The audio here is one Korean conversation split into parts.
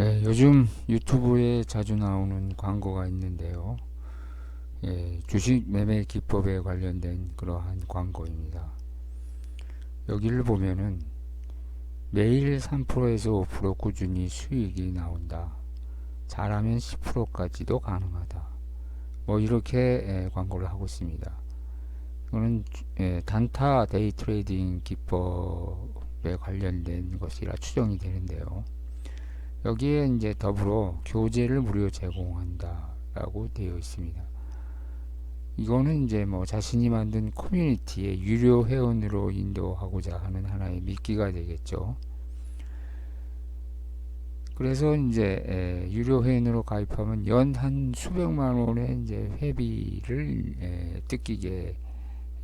네, 요즘 유튜브에 자주 나오는 광고가 있는데요. 예, 주식 매매 기법에 관련된 그러한 광고입니다. 여기를 보면은 매일 3%에서 5% 꾸준히 수익이 나온다. 잘하면 10%까지도 가능하다. 뭐 이렇게 예, 광고를 하고 있습니다. 이거는 예, 단타 데이 트레이딩 기법에 관련된 것이라 추정이 되는데요. 여기에 이제 더불어 교재를 무료 제공한다라고 되어 있습니다. 이거는 이제 뭐 자신이 만든 커뮤니티에 유료 회원으로 인도하고자 하는 하나의 미끼가 되겠죠. 그래서 이제 에, 유료 회원으로 가입하면 연 한 수백만 원의 이제 회비를 에, 뜯기게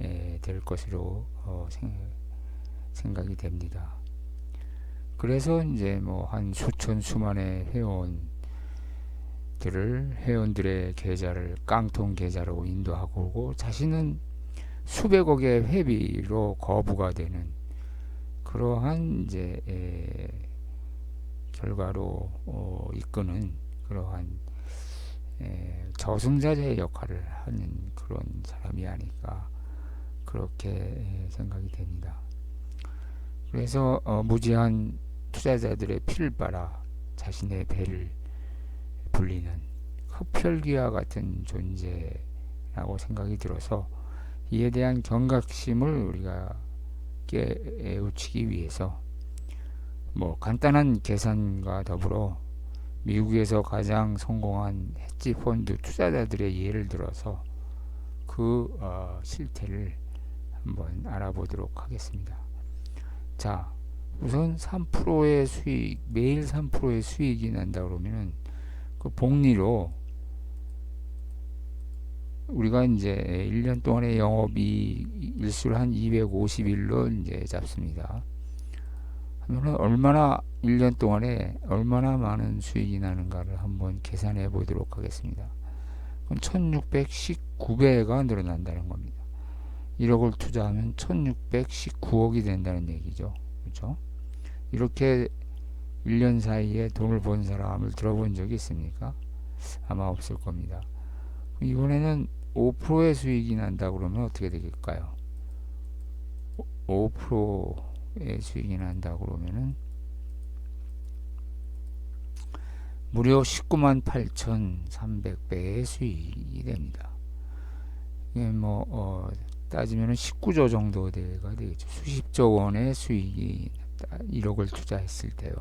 에, 될 것으로 어, 생, 생각이 됩니다. 그래서 이제 뭐 한 수천 수만의 회원들을 회원들의 계좌를 깡통 계좌로 인도하고 오고 자신은 수백억의 회비로 거부가 되는 그러한 이제 에, 결과로 어, 이끄는 그러한 에, 저승자의 역할을 하는 그런 사람이 아닐까 그렇게 에, 생각이 됩니다. 그래서 어, 무지한 투자자들의 피를 빨아 자신의 배를 불리는 흡혈귀와 같은 존재라고 생각이 들어서 이에 대한 경각심을 우리가 깨우치기 위해서 뭐 간단한 계산과 더불어 미국에서 가장 성공한 헤지 펀드 투자자들의 예를 들어서 그 어, 실태를 한번 알아보도록 하겠습니다. 자, 우선 3%의 수익, 매일 3%의 수익이 난다 그러면은 그 복리로 우리가 이제 1년 동안의 영업이 일수를 한 250일로 이제 잡습니다. 하면은 얼마나 1년 동안에 얼마나 많은 수익이 나는가를 한번 계산해 보도록 하겠습니다. 그럼 1619배가 늘어난다는 겁니다. 1억을 투자하면 1619억이 된다는 얘기죠. 그렇죠? 이렇게 1년 사이에 돈을 번 사람을 들어본 적이 있습니까? 아마 없을 겁니다. 이번에는 5%의 수익이 난다 그러면 어떻게 되겠까요? 5%의 수익이 난다 그러면은 무려 19만 8,300배의 수익이 됩니다. 이게 뭐 어, 따지면 19조 정도 대가 되겠죠. 수십조 원의 수익이 1억을 투자했을 때요.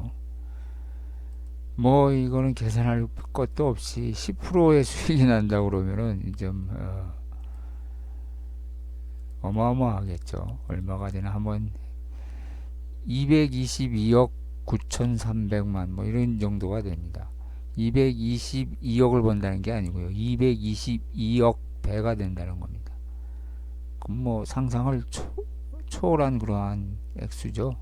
뭐 이거는 계산할 것도 없이 10%의 수익이 난다 그러면은 좀 어, 어마어마하겠죠. 얼마가 되나 한번 222억 9,300만 뭐 이런 정도가 됩니다. 222억을 번다는 게 아니고요. 222억 배가 된다는 겁니다. 그럼 뭐 상상을 초, 초월한 그러한 액수죠.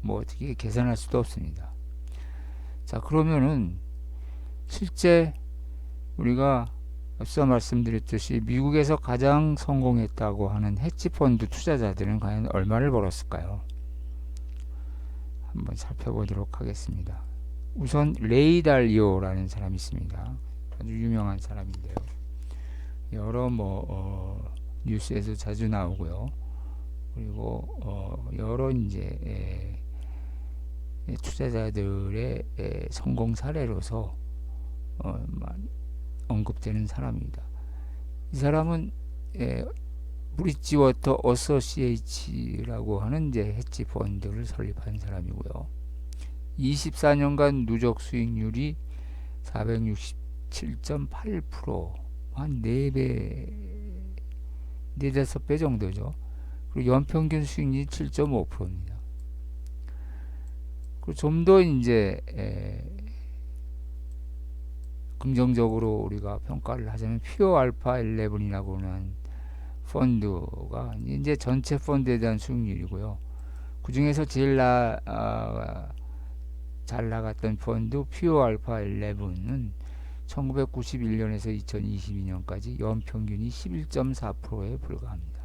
뭐 어떻게 계산할 수도 없습니다. 자 그러면은 실제 우리가 앞서 말씀드렸듯이 미국에서 가장 성공했다고 하는 헤지 펀드 투자자들은 과연 얼마를 벌었을까요? 한번 살펴보도록 하겠습니다. 우선 레이 달리오라는 사람이 있습니다. 아주 유명한 사람인데요. 여러 뭐 어, 뉴스에서 자주 나오고요. 그리고 어, 여러 이제 에, 투자자들의 성공 사례로서 어, 언급되는 사람입니다. 이 사람은 브릿지워터 어소시에이츠라고 하는 이제 헤지 펀드를 설립한 사람이고요. 24년간 누적 수익률이 467.8%, 한 4배, 4, 5배 정도죠. 그리고 연평균 수익률이 7.5%입니다. 좀더 이제 에, 긍정적으로 우리가 평가를 하자면 퓨어 알파 11이라고 하는 펀드가 이제 전체 펀드에 대한 수익률이고요. 그 중에서 제일 나, 아, 잘 나갔던 펀드 퓨어 알파 11은 1991년에서 2022년까지 연평균이 11.4%에 불과합니다.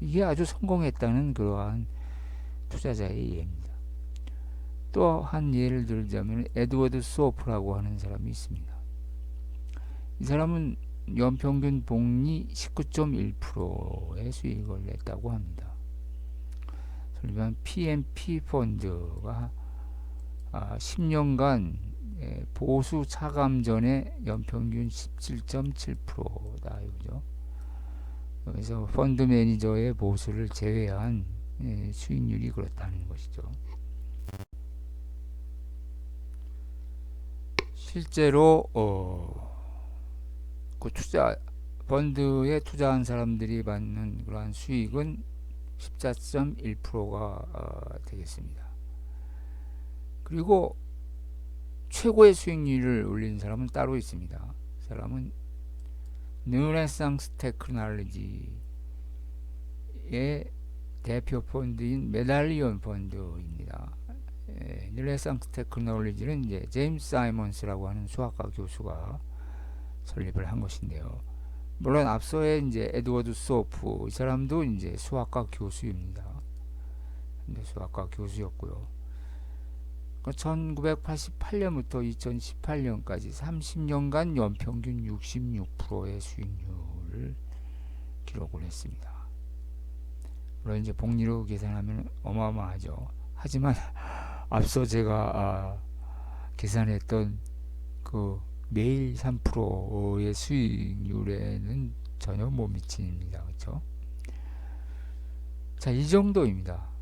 이게 아주 성공했다는 그러한 투자자의 예입니다. 또 한 예를 들자면 에드워드 소프라고 하는 사람이 있습니다. 이 사람은 연평균 복리 19.1%의 수익을 냈다고 합니다. 설립한 PMP 펀드가 아, 10년간 예, 보수 차감 전에 연평균 17.7%다 이거죠. 그래서 펀드 매니저의 보수를 제외한 예, 수익률이 그렇다는 것이죠. 실제로 어, 그 투자 펀드에 투자한 사람들이 받는 그러한 수익은 14.1%가 어, 되겠습니다. 그리고 최고의 수익률을 올린 사람은 따로 있습니다. 그 사람은 르네상스 테크놀로지의 대표 펀드인 메달리온 펀드입니다. 예, 르네상스 테크놀로지는 이제 제임스 사이먼스라고 하는 수학과 교수가 설립을 한 것인데요. 물론 앞서에 이제 에드워드 소프 이 사람도 이제 수학과 교수입니다. 근데 수학과 교수였고요. 1988년부터 2018년까지 30년간 연평균 66%의 수익률을 기록을 했습니다. 물론 이제 복리로 계산하면 어마어마하죠. 하지만 앞서 제가 아, 계산했던 그 매일 3%의 수익률에는 전혀 못 미칩니다. 그렇죠? 자, 이 정도입니다.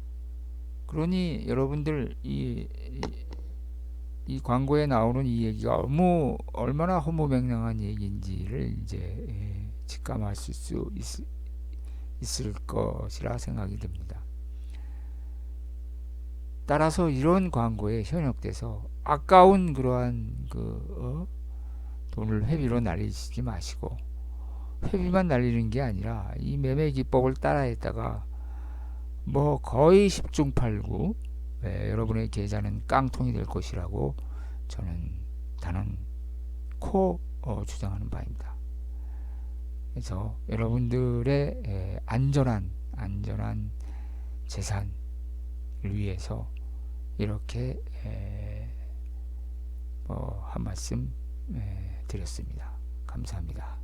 그러니 여러분들 이, 이, 이 광고에 나오는 이 얘기가 너무 얼마나 허무맹랑한 얘기인지를 이제 예, 직감하실 수 있, 있을 것이라 생각이 듭니다. 따라서 이런 광고에 현혹돼서 아까운 그러한 그 어? 돈을 회비로 날리시지 마시고 회비만 날리는 게 아니라 이 매매 기법을 따라했다가 뭐 거의 10중 8구 예, 여러분의 계좌는 깡통이 될 것이라고 저는 단언 코 어, 주장하는 바입니다. 그래서 여러분들의 예, 안전한 안전한 재산을 위해서 이렇게 예, 뭐한 말씀 예, 드렸습니다. 감사합니다.